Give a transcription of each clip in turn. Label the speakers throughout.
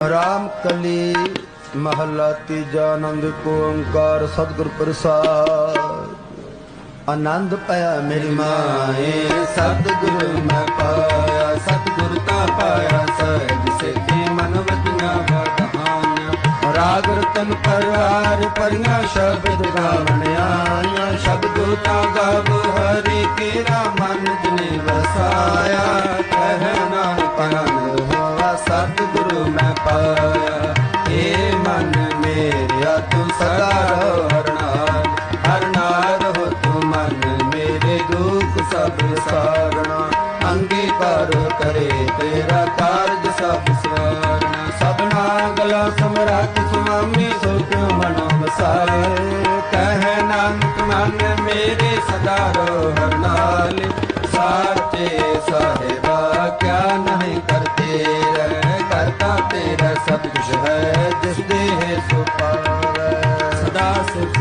Speaker 1: ਰਾਮ ਕਲੀ ਮਹੱਲਾ ਤੀਜਾ ਆਨੰਦ ਕੋ ਓੰਕਾਰ ਸਤਿਗੁਰ ਪ੍ਰਸਾਦ। ਆਨੰਦ ਪਾਇਆ ਮੇਰੀ ਮਾਏ, ਸਤਿਗੁਰ ਮੈਂ ਪਾਇਆ, ਸਤਿਗੁਰ ਤਾਂ ਪਾਇਆ ਸਹਿਜ ਸਿੱਧੀ ਮਨ ਵਜੀਆਂ ਬਦਹਾਨ ਰਾਗ ਰਤਨ ਪਰਵਾਰ ਪਰੀਆਂ ਸ਼ਬਦ ਗਾਵਣ ਆਇਆ ਸ਼ਬਦੋ ਤਾਂ ਗਾਵ ਹਰੀ ਕੇਰਾ ਮਨ ਜਨੇ ਵਸਾਇਆ। ਮੈਂ ਪਾਇਆ ਏ ਮਨ ਮੇਰਿਆ, ਤੂੰ ਸਦਾ ਰਹੋ ਹਰ ਹੋ ਤੂੰ ਮਨ ਮੇਰੇ ਦੁੱਖ ਸਭ ਸਾਰਣਾ ਅੰਗੀਕਾਰ ਕਰੇ ਤੇਰਾ ਕਾਰਜ ਸਭ ਸਵਾਰਣਾ ਸਭਨਾ ਗਲਾ ਸਮਰਾਟ ਸੁਆਮੀ ਸੁਖ ਮਨੋ ਵਸਾਏ। ਕਹਿ ਨਾਨਕ, ਮਨ ਮੇਰੇ ਸਦਾ ਰਹੋ ਹਰ ਤੇਰਾ ਸਭ ਕੁਛ ਹੈ, ਜਿਸ ਦੇ ਹੈ। ਸਦਾ ਸੁਖ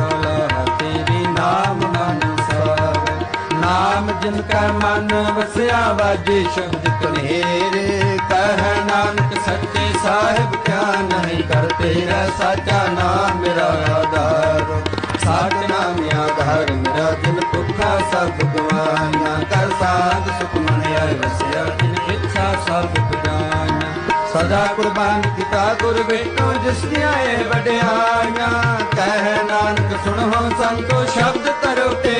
Speaker 1: ਤੇਰੀ ਨਾਮ ਮਨ ਸਾਵੇ ਨਾਮ ਜਿਨ ਕਾ ਮਨ ਵਸਿਆ ਵਾਜੇ ਸ਼ਬਦ ਕਨੇਰੇ, ਕਹਿ ਨਾਨਕ ਸੱਚੇ ਸਾਹਿਬ ਕਿਆ ਨਹੀਂ ਕਰਤੇ ਰਹਿ ਸਾਚਾ ਨਾਮ ਮੇਰਾ ਆਧਾਰ। ਸਾਚ ਨਾਮ ਆਧਾਰ ਮੇਰਾ, ਜਿਨ ਭੁੱਖਾ ਸਭ ਗਵਾਈਆਂ ਕਰ ਸਾਧ ਸੁਖ ਮਨ ਆਇ ਵਸਿਆ ਸਦਾ ਕੁਰਬਾਨ ਕੀਤਾ ਗੁਰ ਬੇਟੋ ਜਿਸ ਦੀਆਂ ਵਡਿਆਈਆਂ ਕਹਿ ਨਾਨਕ, ਸੁਣੋ ਸੰਤੋ, ਸ਼ਬਦ ਕਰੋ ਤੇ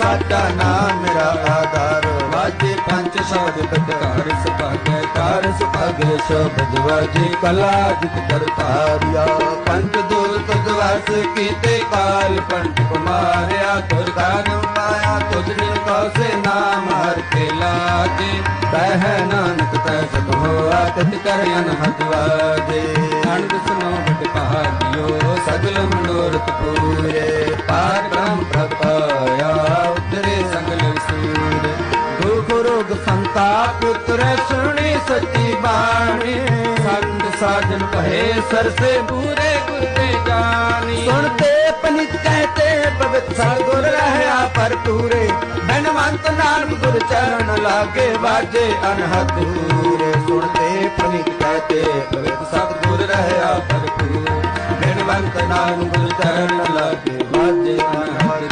Speaker 1: ਸਾਡਾ ਨਾਮ ਮੇਰਾ ਆਧਾਰ। ਵਾਜੇ ਪੰਜ ਸ਼ਬਦ ਤਤਕਾਰ ਸੁਭਾਗੈ ਕਾਰ ਸੁਭਾਗੈ ਸ਼ਬਦ ਵਾਜੇ ਕਲਾ, ਜਿਤ ਕਰਤਾਰਿਆ। ਪੰਜ ਦੂਤ ਦਵਾਸ ਕੀਤੇ ਕਾਲ ਪੰਡ ਕੁਮਾਰਿਆ ਤੁਰ ਦਾਨ ਮਾਇਆ ਤੁਝ ਨੇ ਕੌਸੇ ਨਾਮ ਹਰ ਕੇ ਲਾਗੇ। ਕਹਿ ਨਾਨਕ, ਤੈ ਸਤ ਹੋਆ ਤਿਤ ਕਰ ਅਨਹਦ ਵਾਜੇ ਅਨੰਦ ਸੁਨੋ ਬਟ ਭਾਗਿਓ, ਸਗਲ ਮਨੋਰਥ ਪੂਰੇ। ਪਾਰ ਬ੍ਰਹਮ ਪ੍ਰਗਟਾਇਆ ਉਤਰੇ ਸਗਲ ਸੂਰ ਦੁਖ ਰੋਗ ਸੰਤਾਪ ਉਤਰੇ, ਸੁਣੀ ਸੱਚੀ ਬਾਣੀ। ਸੰਤ ਸਾਜਨ ਕਹੇ ਸਰਸੇ ਪੂਰੇ ਗੁਰ ਦੇ ਜਾਣੀ। ਸੁਣਤੇ ਪਨਿਤ ਕਹਤੇ ਪਵਿੱਤ ਸਤਿਗੁਰ ਕਰ ਤੂਰੇ ਬਨਵੰਤ ਨਾਮ ਗੁਰ ਚਰਨ ਲਾਗੇ ਬਾਜੇ ਅਨਹਦ ਤੂਰੇ ਸੁਣਦੇ ਪ੍ਰਣਿਤ ਕਹਤੇ ਭਗਤ ਸਤਗੁਰ ਰਹਿਆ ਭਰਪੂਰ। ਬਨਵੰਤ ਨਾਮ ਗੁਰ ਚਰਨ ਲਾਗੇ ਵਾਜੇ ਅਨਹਦ